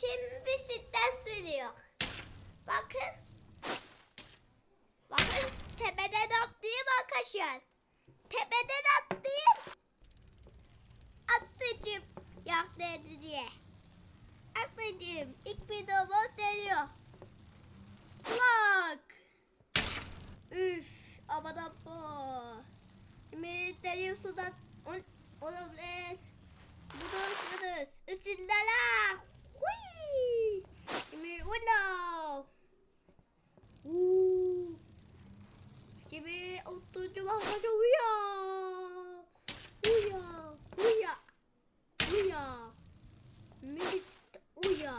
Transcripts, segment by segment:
Şimdi bisiklet sürüyor. Bakın. Bakın tepeden atlayayım arkadaşlar. Tepeden atlayayım. Atlayacağım. Yakladı diye. Atlayacağım. İlk bir domuz geliyor. Lak. Üf. Aman abba. Şimdi deliyor sudan. Olabilir. Bu da ısınırız. Isındılar. Hui. Şimdi ulan. Uuu. Şimdi oturacağım arkadaşlar uya. Uya. Uya. Uya. Mis. Uya.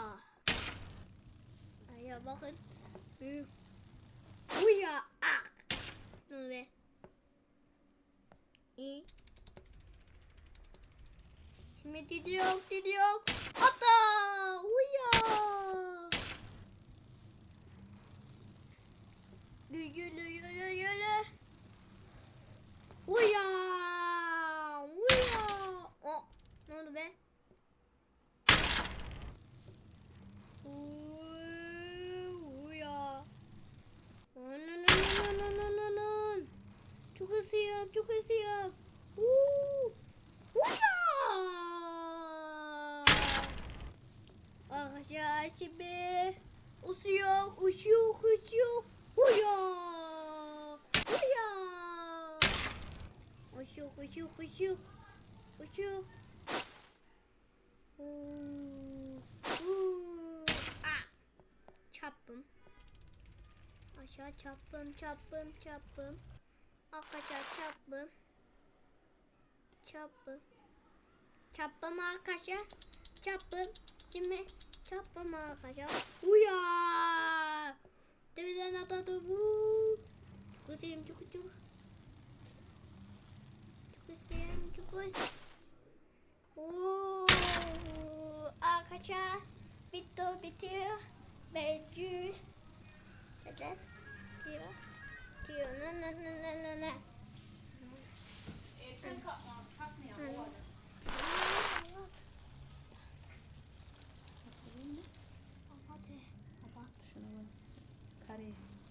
Aya bakın. Hı. Uya. Ah. Ne be? İyi. Şimdi gidiyor, gidiyor. Ata! Uya! Yürü, yürü, yürü. Uya! Uya! Oh, ne oldu be? Uya! Anananananananan. Çok ısıyım, çok ısıyım. Uuu! Uya! Arkadaşlar şimdi usuyor, uçuyor, uçuyor. Uya! Uya! Uçuyor. Uuu, uuu. Ah! Çarptım. Aşağı çarptım, çarptım, çarptım. Arkadaşlar çarptım. Çarptım. Çarptım arkadaşlar. Çarptım. Şimdi çarptım arkadaşlar. Uya! Deveden atladım. Uuu. Çok üzüyorum, çok çok. Çok üzüyorum, çok üzüyorum. Uuu. Arkadaşlar bitti, bitiyor. Becül. Neden? Yeah.